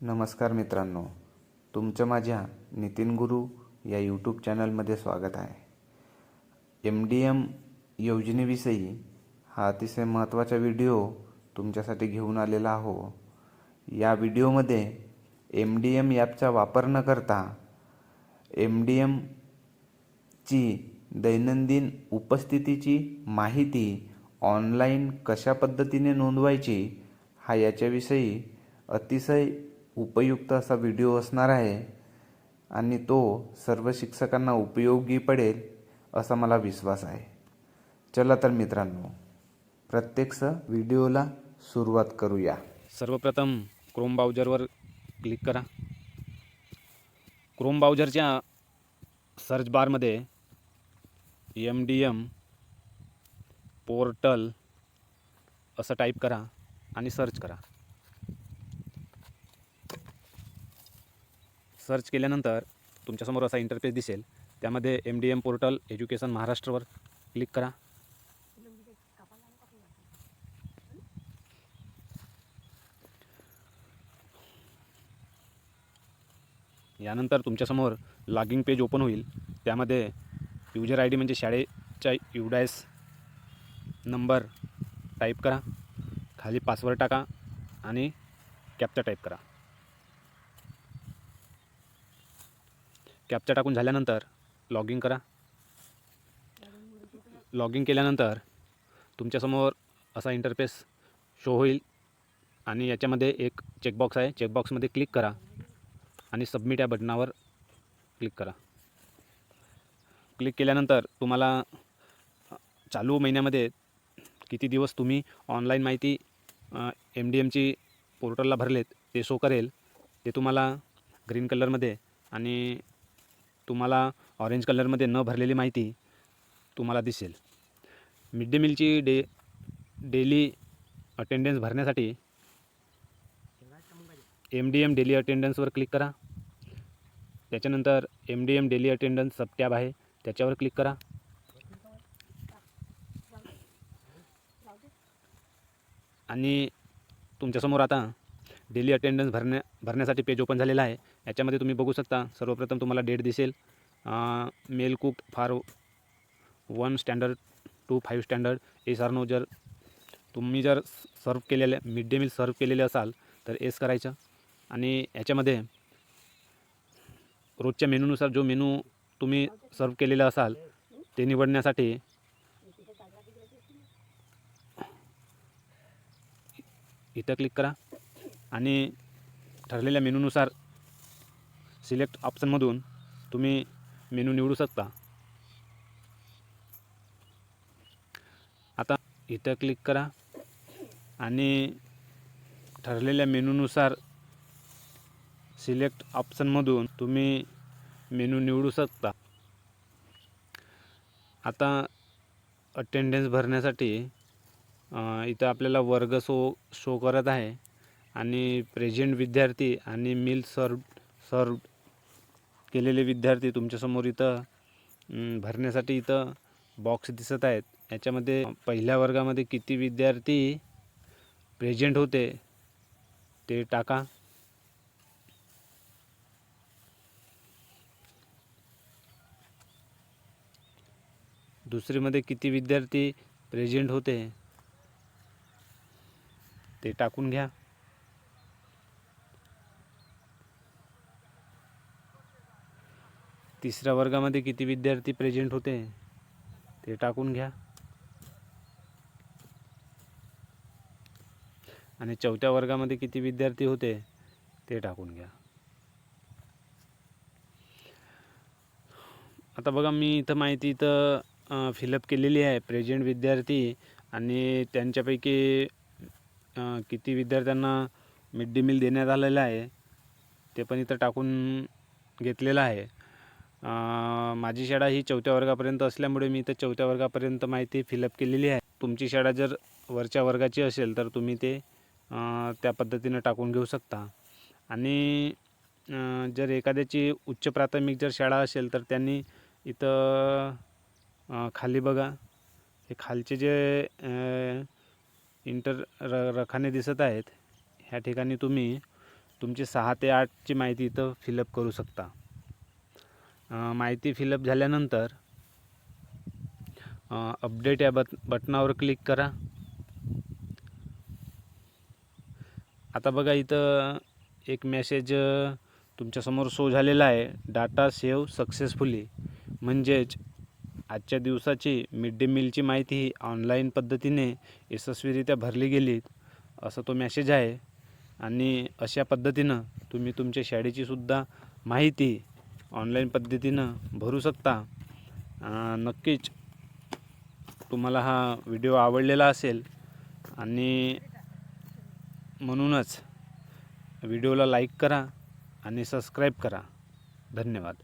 नमस्कार मित्रांनो तुमचं माझ्या नितीन गुरु या यूट्यूब चॅनलमध्ये स्वागत आहे. एम डी एम योजनेविषयी हा अतिशय महत्त्वाचा व्हिडिओ तुमच्यासाठी घेऊन आलेला आहो. या व्हिडिओमध्ये एम डी एम ॲपचा वापर न करता एम डी एमची दैनंदिन उपस्थितीची माहिती ऑनलाईन कशा पद्धतीने नोंदवायची हा याच्याविषयी अतिशय उपयुक्त असा व्हिडिओ असणार आहे आणि तो सर्व शिक्षकांना उपयोगी पडेल असा मला विश्वास आहे. चला तर मित्रांनो प्रत्यक्ष व्हिडिओला सुरुवात करूया. सर्वप्रथम क्रोम ब्राउझरवर क्लिक करा. क्रोम ब्राउझरच्या सर्च बारमध्ये एम डी एम पोर्टल असं टाईप करा आणि सर्च करा. सर्च केल्यानंतर तुमच्यासमोर असा इंटरफेस दिसेल. त्यामध्ये M D M portal education महाराष्ट्रवर click करा. यानंतर तुमच्यासमोर लॉगिंग पेज ओपन होईल. त्यामध्ये युजर आय डी म्हणजे शाळेच्या युडायस नंबर टाईप करा. खाली पासवर्ड टाका आणि कॅप्चा टाईप करा. कॅपचा टाकून झाल्यानंतर लॉगिंग करा. लॉगिंग केल्यानंतर तुमच्यासमोर असा इंटरफेस शो होईल आणि याच्यामध्ये एक चेकबॉक्स आहे. चेकबॉक्समध्ये क्लिक करा आणि सबमिट या बटनावर क्लिक करा. क्लिक केल्यानंतर तुम्हाला चालू महिन्यामध्ये किती दिवस तुम्ही ऑनलाईन माहिती एम डी एमची पोर्टलला भरलेत ते शो करेल. ते तुम्हाला ग्रीन कलरमध्ये आणि तुम्हाला ऑरेंज कलरमध्ये न भरलेली माहिती तुम्हाला दिसेल. मिड डे मीलची डे डेली अटेंडन्स भरण्यासाठी एम डी एम डेली अटेंडन्सवर क्लिक करा. त्याच्यानंतर M D M daily attendance sub tab आहे त्याच्यावर क्लिक करा. आणि तुमच्यासमोर आता डेली अटेंडन्स भरण्या भरण्यासाठी पेज ओपन झालेला आहे. याच्यामध्ये तुम्ही बघू शकता सर्वप्रथम तुम्हाला डेट दिसेल. Male cook for one standard to five standard. S R no जर तुम्ही जर सर्व केलेले मिड डे मील सर्व केलेले असाल तर एस करायचं. आणि याच्यामध्ये रोजच्या मेनूनुसार जो मेनू तुम्ही सर्व केलेला असाल ते निवडण्यासाठी इथं क्लिक करा. आणि ठरलेल्या मेनूनुसार सिलेक्ट ऑप्शनमधून तुम्ही मेनू निवडू शकता. आता इथं क्लिक करा आणि ठरलेल्या मेनूनुसार सिलेक्ट ऑप्शनमधून तुम्ही मेनू निवडू शकता. आता अटेंडन्स भरण्यासाठी इथं आपल्याला वर्ग शो शो करत आहे. आणि प्रेझेंट विद्यार्थी आणि मिल सर्व सर्व केलेले विद्यार्थी तुमच्यासमोर इथं भरण्यासाठी इथं बॉक्स दिसत आहेत. याच्यामध्ये पहिल्या वर्गामध्ये किती विद्यार्थी प्रेझेंट होते ते टाका. दुसरीमध्ये किती विद्यार्थी प्रेझेंट होते ते टाकून घ्या. तिसऱ्या वर्गामध्ये किती विद्यार्थी प्रेझेंट होते ते टाकून घ्या. आणि चौथ्या वर्गामध्ये किती विद्यार्थी होते ते टाकून घ्या. आता बघा मी इथं माहिती इथं फिलअप केलेली आहे प्रेझेंट विद्यार्थी आणि त्यांच्यापैकी किती विद्यार्थ्यांना मिड डे मील देण्यात आलेलं आहे ते पण इथं टाकून घेतलेलं आहे. माझी शाळा ही चौथ्या वर्गापर्यंत असल्यामुळे मी इथं चौथ्या वर्गापर्यंत माहिती फिलअप केलेली आहे. तुमची शाळा जर वरच्या वर्गाची असेल तर तुम्ही ते त्या पद्धतीनं टाकून घेऊ शकता. आणि जर एखाद्याची उच्च प्राथमिक जर शाळा असेल तर त्यांनी इथं खाली बघा. हे खालचे जे इंटर र रखाने दिसत आहेत ह्या ठिकाणी तुम्ही तुमची सहा ते आठची माहिती इथं फिलअप करू शकता. माहिती फिलअप झाल्यानंतर अपडेट या बट बटनावर क्लिक करा. आता बघा इथं एक मेसेज तुमच्यासमोर शो झालेला आहे. डाटा सेव्ह सक्सेसफुली म्हणजेच आजच्या दिवसाची मिड डे मीलची माहिती ही ऑनलाईन पद्धतीने यशस्वीरित्या भरली गेली असं तो मेसेज आहे. आणि अशा पद्धतीनं तुम्ही तुमच्या शाळेची सुद्धा माहिती ऑनलाईन पद्धतीनं भरू शकता. नक्कीच तुम्हाला हा व्हिडिओ आवडलेला असेल आणि म्हणूनच व्हिडिओला लाईक करा आणि सबस्क्राईब करा. धन्यवाद.